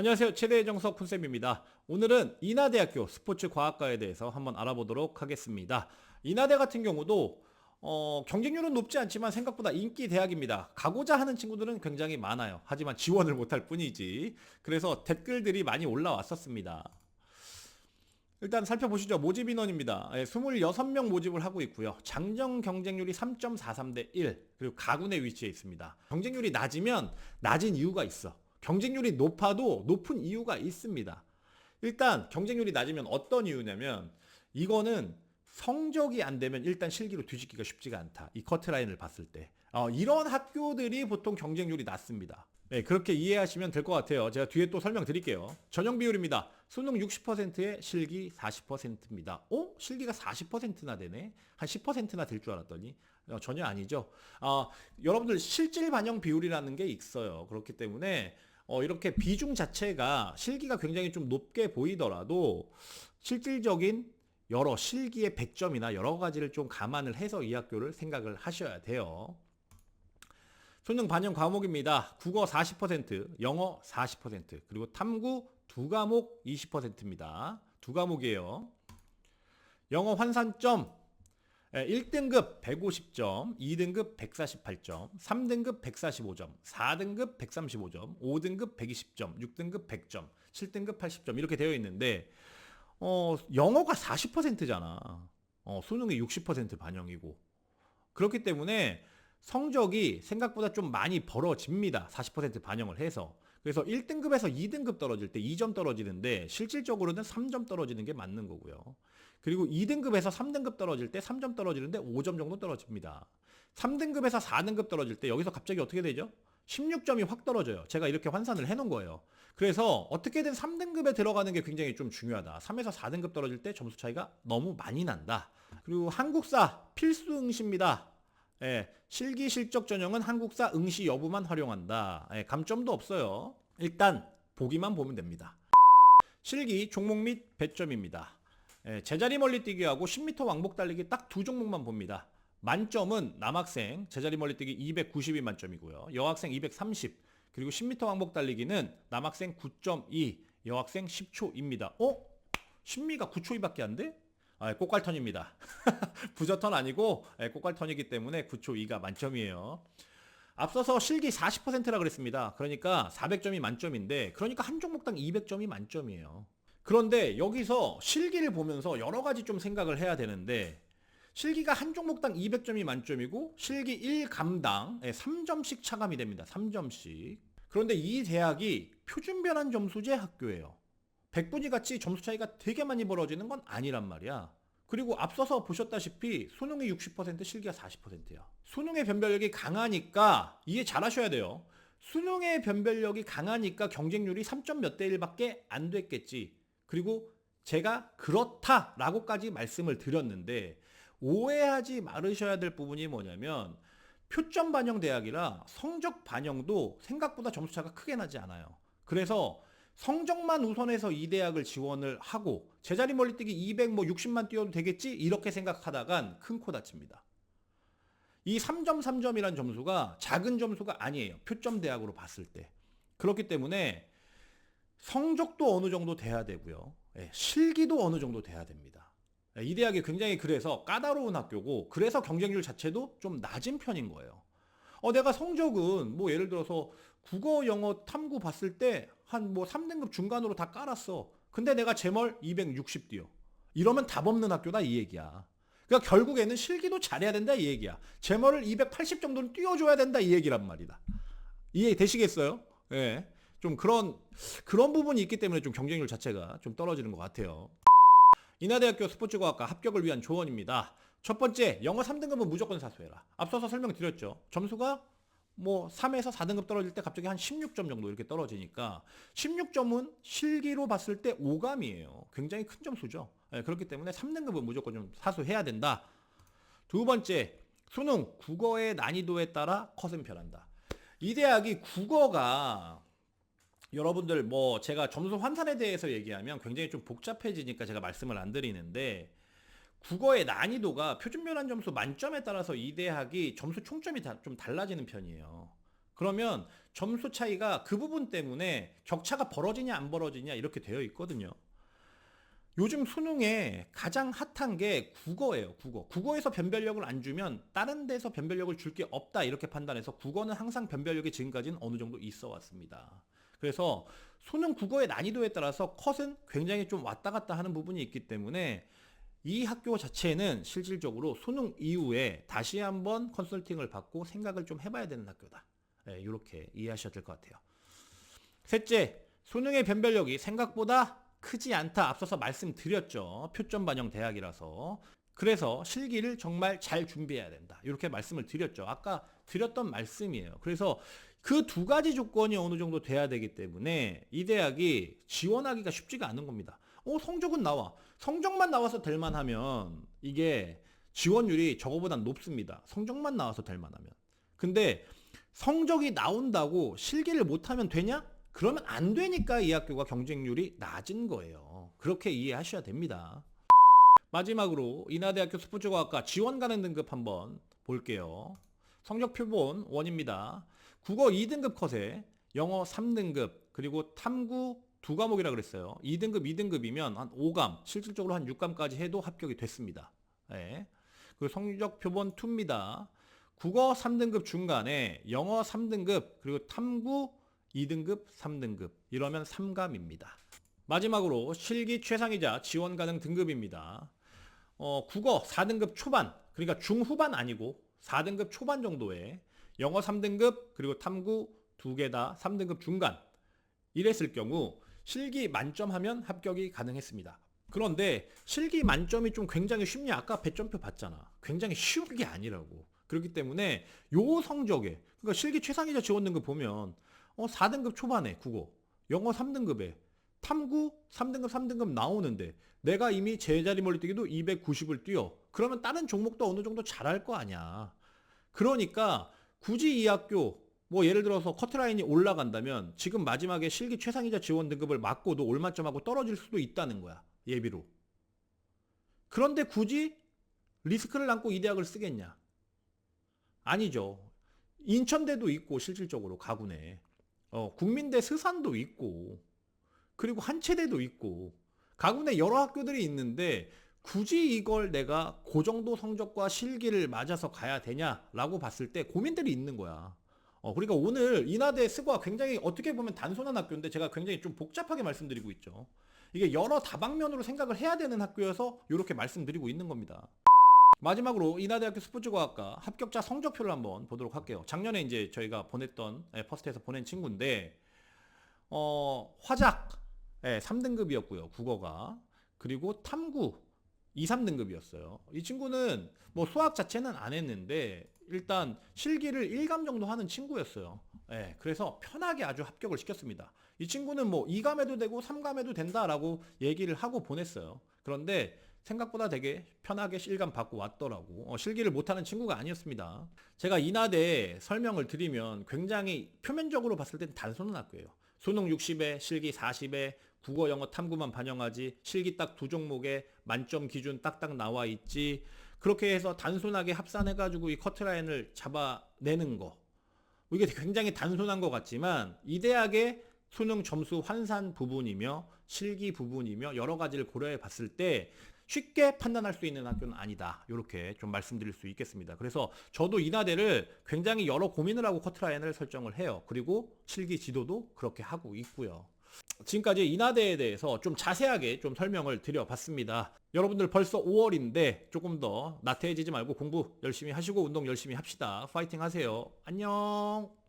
안녕하세요. 최대의 정석 쿤쌤입니다. 오늘은 인하대학교 스포츠과학과에 대해서 한번 알아보도록 하겠습니다. 인하대 같은 경우도 어, 경쟁률은 높지 않지만 생각보다 인기 대학입니다. 가고자 하는 친구들은 굉장히 많아요. 하지만 지원을 못할 뿐이지. 그래서 댓글들이 많이 올라왔었습니다. 일단 살펴보시죠. 모집 인원입니다. 예, 26명 모집을 하고 있고요. 장정 경쟁률이 3.43대 1. 그리고 가군에 위치해 있습니다. 경쟁률이 낮으면 낮은 이유가 있어. 경쟁률이 높아도 높은 이유가 있습니다. 일단 경쟁률이 낮으면 어떤 이유냐면 이거는 성적이 안 되면 일단 실기로 뒤집기가 쉽지가 않다. 이 커트라인을 봤을 때. 어, 이런 학교들이 보통 경쟁률이 낮습니다. 네, 그렇게 이해하시면 될 것 같아요. 제가 뒤에 또 설명드릴게요. 전형 비율입니다. 수능 60%에 실기 40%입니다. 어? 실기가 40%나 되네? 한 10%나 될 줄 알았더니 어, 전혀 아니죠. 어, 여러분들 실질 반영 비율이라는 게 있어요. 그렇기 때문에 어, 이렇게 비중 자체가 실기가 굉장히 좀 높게 보이더라도 실질적인 여러 실기의 100점이나 여러 가지를 좀 감안을 해서 이 학교를 생각을 하셔야 돼요. 수능 반영 과목입니다. 국어 40%, 영어 40%, 그리고 탐구 두 과목 20%입니다. 두 과목이에요. 영어 환산점 1등급 150점, 2등급 148점, 3등급 145점, 4등급 135점, 5등급 120점, 6등급 100점, 7등급 80점 이렇게 되어 있는데 어, 영어가 40%잖아. 어, 수능이 60% 반영이고. 그렇기 때문에 성적이 생각보다 좀 많이 벌어집니다. 40% 반영을 해서. 그래서 1등급에서 2등급 떨어질 때 2점 떨어지는데 실질적으로는 3점 떨어지는 게 맞는 거고요. 그리고 2등급에서 3등급 떨어질 때 3점 떨어지는데 5점 정도 떨어집니다. 3등급에서 4등급 떨어질 때 여기서 갑자기 어떻게 되죠? 16점이 확 떨어져요. 제가 이렇게 환산을 해 놓은 거예요. 그래서 어떻게든 3등급에 들어가는 게 굉장히 좀 중요하다. 3에서 4등급 떨어질 때 점수 차이가 너무 많이 난다. 그리고 한국사 필수 응시입니다. 예, 실기 실적 전형은 한국사 응시 여부만 활용한다. 예, 감점도 없어요. 일단 보기만 보면 됩니다. 실기 종목 및 배점입니다. 예, 제자리 멀리 뛰기하고 10m 왕복 달리기 딱 두 종목만 봅니다. 만점은 남학생 제자리 멀리 뛰기 290이 만점이고요. 여학생 230. 그리고 10m 왕복 달리기는 남학생 9.2, 여학생 10초입니다. 어? 신미가 9초이밖에 안 돼? 아, 꽃갈턴입니다. 부저턴 아니고 예, 꽃갈턴이기 때문에 9초 2가 만점이에요. 앞서서 실기 40%라 그랬습니다. 그러니까 400점이 만점인데 그러니까 한 종목당 200점이 만점이에요. 그런데 여기서 실기를 보면서 여러 가지 좀 생각을 해야 되는데 실기가 한 종목당 200점이 만점이고 실기 1감당 3점씩 차감이 됩니다. 3점씩. 그런데 이 대학이 표준 변환 점수제 학교예요. 백분위 같이 점수 차이가 되게 많이 벌어지는 건 아니란 말이야. 그리고 앞서서 보셨다시피 수능이 60% 실기가 40%야. 수능의 변별력이 강하니까 이해 잘 하셔야 돼요. 수능의 변별력이 강하니까 경쟁률이 3점 몇 대 1밖에 안 됐겠지. 그리고 제가 그렇다라고까지 말씀을 드렸는데 오해하지 말으셔야 될 부분이 뭐냐면 표점 반영 대학이라 성적 반영도 생각보다 점수차가 크게 나지 않아요. 그래서 성적만 우선해서 이 대학을 지원을 하고 제자리 멀리뛰기 200, 뭐 60만 뛰어도 되겠지 이렇게 생각하다간 큰 코 다칩니다. 이 3점 3점이란 점수가 작은 점수가 아니에요. 표점 대학으로 봤을 때. 그렇기 때문에 성적도 어느 정도 돼야 되고요. 예, 실기도 어느 정도 돼야 됩니다. 예, 이 대학이 굉장히 그래서 까다로운 학교고 그래서 경쟁률 자체도 좀 낮은 편인 거예요. 어, 내가 성적은 뭐 예를 들어서 국어, 영어, 탐구 봤을 때 한 뭐 3등급 중간으로 다 깔았어. 근데 내가 제멀 260 뛰어. 이러면 답 없는 학교다 이 얘기야. 그러니까 결국에는 실기도 잘해야 된다 이 얘기야. 제멀을 280 정도는 뛰어줘야 된다 이 얘기란 말이다. 이해 되시겠어요? 예. 좀 그런 그런 부분이 있기 때문에 좀 경쟁률 자체가 좀 떨어지는 것 같아요. 인하대학교 스포츠과학과 합격을 위한 조언입니다. 첫 번째, 영어 3등급은 무조건 사수해라. 앞서서 설명드렸죠. 점수가 뭐 3에서 4등급 떨어질 때 갑자기 한 16점 정도 이렇게 떨어지니까 16점은 실기로 봤을 때 5감이에요. 굉장히 큰 점수죠. 네, 그렇기 때문에 3등급은 무조건 좀 사수해야 된다. 두 번째, 수능 국어의 난이도에 따라 컷은 변한다. 이 대학이 국어가 여러분들 뭐 제가 점수 환산에 대해서 얘기하면 굉장히 좀 복잡해지니까 제가 말씀을 안 드리는데 국어의 난이도가 표준 변환 점수 만점에 따라서 이 대학이 점수 총점이 다 좀 달라지는 편이에요. 그러면 점수 차이가 그 부분 때문에 격차가 벌어지냐 안 벌어지냐 이렇게 되어 있거든요. 요즘 수능에 가장 핫한 게 국어예요. 국어. 국어에서 변별력을 안 주면 다른 데서 변별력을 줄 게 없다 이렇게 판단해서 국어는 항상 변별력이 지금까지는 어느 정도 있어 왔습니다. 그래서 수능 국어의 난이도에 따라서 컷은 굉장히 좀 왔다 갔다 하는 부분이 있기 때문에 이 학교 자체는 실질적으로 수능 이후에 다시 한번 컨설팅을 받고 생각을 좀 해봐야 되는 학교다. 네, 이렇게 이해하셔야 될 것 같아요. 셋째, 수능의 변별력이 생각보다 크지 않다. 앞서서 말씀드렸죠. 표점 반영 대학이라서. 그래서 실기를 정말 잘 준비해야 된다. 이렇게 말씀을 드렸죠. 아까 드렸던 말씀이에요. 그래서 그 두 가지 조건이 어느 정도 돼야 되기 때문에 이 대학이 지원하기가 쉽지가 않은 겁니다. 어, 성적은 나와. 성적만 나와서 될 만 하면 이게 지원율이 저거보단 높습니다. 성적만 나와서 될 만 하면. 근데 성적이 나온다고 실기를 못하면 되냐? 그러면 안 되니까 이 학교가 경쟁률이 낮은 거예요. 그렇게 이해하셔야 됩니다. 마지막으로 인하대학교 스포츠과학과 지원 가능 등급 한번 볼게요. 성적 표본 원입니다. 국어 2등급 컷에 영어 3등급 그리고 탐구 두 과목이라 그랬어요. 2등급, 2등급이면 한 5감, 실질적으로 한 6감까지 해도 합격이 됐습니다. 예. 그리고 성적 표본 2입니다. 국어 3등급 중간에 영어 3등급 그리고 탐구 2등급, 3등급 이러면 3감입니다. 마지막으로 실기 최상위자 지원 가능 등급입니다. 어, 국어 4등급 초반 그러니까 중후반 아니고 4등급 초반 정도에 영어 3등급 그리고 탐구 두 개 다 3등급 중간 이랬을 경우 실기 만점 하면 합격이 가능했습니다. 그런데 실기 만점이 좀 굉장히 쉽냐? 아까 배점표 봤잖아. 굉장히 쉬운 게 아니라고. 그렇기 때문에 요 성적에 그러니까 실기 최상위자 지원 등급 보면 어 4등급 초반에 국어, 영어 3등급에 탐구 3등급 3등급 나오는데 내가 이미 제자리 멀리뛰기도 290을 뛰어. 그러면 다른 종목도 어느 정도 잘할 거 아니야. 그러니까 굳이 이 학교 뭐 예를 들어서 커트라인이 올라간다면 지금 마지막에 실기 최상위자 지원 등급을 맞고도 올만점하고 떨어질 수도 있다는 거야. 예비로. 그런데 굳이 리스크를 안고 이 대학을 쓰겠냐? 아니죠. 인천대도 있고 실질적으로 가군에. 어, 국민대 스산도 있고 그리고 한체대도 있고 가군에 여러 학교들이 있는데 굳이 이걸 내가 그 정도 성적과 실기를 맞아서 가야 되냐라고 봤을 때 고민들이 있는 거야. 어, 그러니까 오늘 인하대 스과 굉장히 어떻게 보면 단순한 학교인데 제가 굉장히 좀 복잡하게 말씀드리고 있죠. 이게 여러 다방면으로 생각을 해야 되는 학교여서 이렇게 말씀드리고 있는 겁니다. 마지막으로 인하대학교 스포츠과학과 합격자 성적표를 한번 보도록 할게요. 작년에 이제 저희가 보냈던 예, 퍼스트에서 보낸 친구인데 어, 화작 예, 3등급이었고요. 국어가 그리고 탐구 2, 3등급이었어요. 이 친구는 뭐 수학 자체는 안 했는데 일단 실기를 1감 정도 하는 친구였어요. 예, 그래서 편하게 아주 합격을 시켰습니다. 이 친구는 뭐 2감 해도 되고 3감 해도 된다라고 얘기를 하고 보냈어요. 그런데 생각보다 되게 편하게 실감 받고 왔더라고. 어, 실기를 못하는 친구가 아니었습니다. 제가 인하대 설명을 드리면 굉장히 표면적으로 봤을 땐 단순한 학교예요. 수능 60에 실기 40에 국어 영어 탐구만 반영하지 실기 딱 두 종목에 만점 기준 딱딱 나와 있지 그렇게 해서 단순하게 합산해가지고 이 커트라인을 잡아내는 거 이게 굉장히 단순한 것 같지만 이 대학의 수능 점수 환산 부분이며 실기 부분이며 여러 가지를 고려해 봤을 때 쉽게 판단할 수 있는 학교는 아니다. 이렇게 좀 말씀드릴 수 있겠습니다. 그래서 저도 인하대를 굉장히 여러 고민을 하고 커트라인을 설정을 해요. 그리고 실기 지도도 그렇게 하고 있고요. 지금까지 인하대에 대해서 좀 자세하게 좀 설명을 드려봤습니다. 여러분들 벌써 5월인데 조금 더 나태해지지 말고 공부 열심히 하시고 운동 열심히 합시다. 파이팅 하세요. 안녕.